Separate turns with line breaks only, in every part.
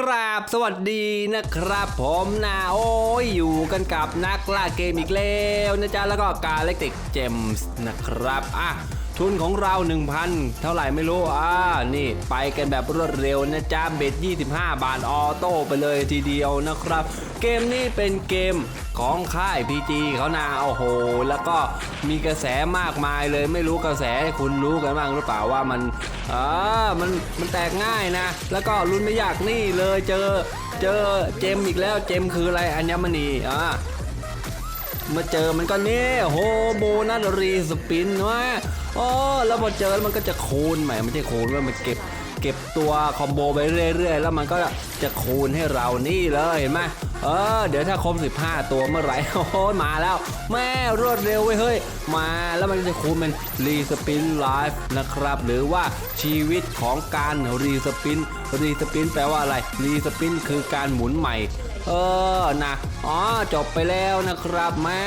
กราบสวัสดีนะครับผมนะโอ้ยอยู่กันกับนักล่าเกมอีกแล้วนะจ๊ะแล้วก็การเล็กติกเจมส์นะครับอะทุนของเรา 1,000 เท่าไหร่ไม่รู้ อ่า นี่ ไปกันแบบรวดเร็วนะจ๊ะเบ็ด 25 บาทออโต้ไปเลยทีเดียวนะครับ เกมนี้เป็นเกมของค่าย PG เขานาโอ้โห แล้วก็มีกระแสมากมายเลยไม่รู้กระแสคุณรู้กันบ้างหรือเปล่าว่ามันอ่ามันมันแตกง่ายนะ แล้วก็ลุ้นไม่ยากนี่เลยเจอเจอเจมอีกแล้วเจมคืออะไรอัญมณีอ่ามาเจอมันก็เนี่โฮโบนัสรีสปินวะ อ๋อแล้วพอเจอแล้วมันก็จะคูณใหม่ไม่ใช่คูณว่ามันเก็บเก็บตัวคอมโบไปเรื่อยๆ แล้วมันก็จะคูณให้เรานี่เลยเห็นไหมเออเดี๋ยวถ้าครบ 15 ตัวเมื่อไหร่โอ้มาแล้ว แม่รวดเร็วเว้ยเฮ้ย มาแล้วมันจะคูณเป็นรีสปินไลฟ์นะครับ หรือว่าชีวิตของการรีสปินรีสปินแปลว่าอะไรรีสปินคือการหมุนใหม่ เออนะอ๋อจบไปแล้วนะครับแม่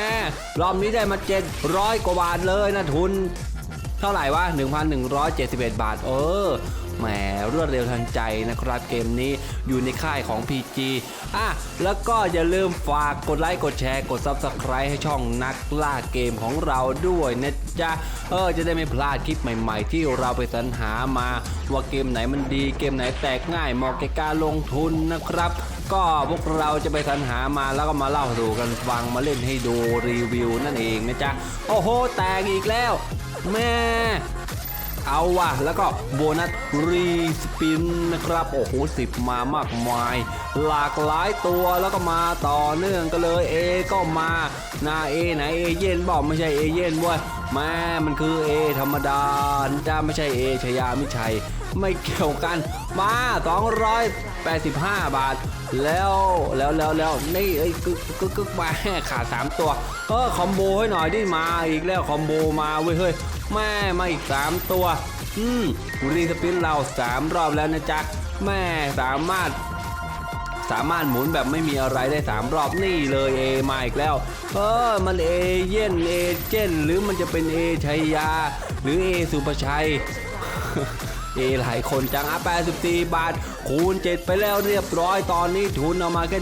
รอบนี้ได้มา700กว่าบาทเลยนะทุน เท่าไหร่วะ1,171 บาท เออแหมรวดเร็วทันใจนะครับเกมนี้อยู่ในค่ายของ PG อะแล้วก็อย่าลืมฝากกดไลค์ กดแชร์ กด Subscribe ให้ช่องนักล่าเกมของเราด้วยนะจ๊ะ เออจะได้ไม่พลาดคลิปใหม่ ๆ ที่เราไปสรรหามา ว่าเกมไหนมันดีเกมไหนแตกง่ายเหมาะแก่การลงทุนนะครับ ก็พวกเราจะไปสรรหามาแล้วก็มาเล่าสู่กันฟังมาเล่นให้ดูรีวิวนั่นเองนะจ๊ะโอ้โหแตกอีกแล้ว แม่เอาว่ะแล้วก็โบนัสรีสปินนะครับ โอ้โหสิบมามากมาย หลากหลายตัวแล้วก็มาต่อเนื่องกันเลยเอก็มานาเอไหนเอเย่นบอกไม่ใช่เอเย่นเว้ย แม่มันคือเอธรรมดาจ้าไม่ใช่เอชยามิชัย ไม่เกี่ยวกันมา 285 บาท แล้วแล้วแล้วแล้วนี่เอ้ยกึกกึกกึกมาขาดสามตัวเออคอมโบให้หน่อยดิมาอีกแล้วคอมโบมาเว้ยเฮ้ยแม่มาอีก3ตัว อืมรีสปินเรา3รอบแล้วนะจ๊ะแม่สามารถ สามารถหมุนแบบไม่มีอะไรได้ 3 รอบนี่เลยเอมาอีกแล้ว เออมันเอเย่นเอเจนหรือมันจะเป็นเอชัยยา หรือเอสุภชัย เอหลายคนจังอะ84 บาท คูณ 7 ไปแล้วเรียบร้อย ตอนนี้ทุนเอามาแค่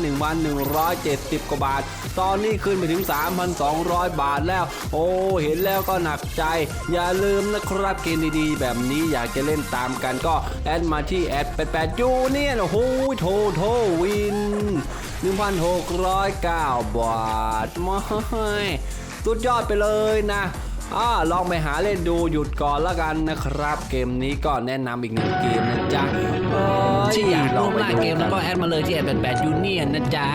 1,170 กว่าบาท ตอนนี้ขึ้นไปถึง 3,200 บาทแล้ว โอ้เห็นแล้วก็หนักใจ อย่าลืมนะครับเกมดีๆ แบบนี้อยากจะเล่นตามกันก็แอดมาที่แอด88ยูเนี่ยโอ้โหโทโทวิน 1,609 บาทม่สุดยอดไปเลยนะ อ่าลองไปหาเล่นดูหยุดก่อนละกันนะครับ เกมนี้ก็แนะนำอีกหนึ่งเกมนะจ๊ะเอ้ย
ที่อยาก
ล
ร่
อ
ว
ง
ม
ไป
ล่า
ดู
เกมแล้วก็แอดมาเลยที่แอดแปดยูเนียนนะจ๊ะ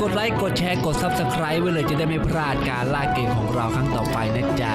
กดไลค์กดแชร์กด Subscribe ไว้เลยจะได้ไม่พลาดการล่าเกมของเราครั้งต่อไปนะจ๊ะ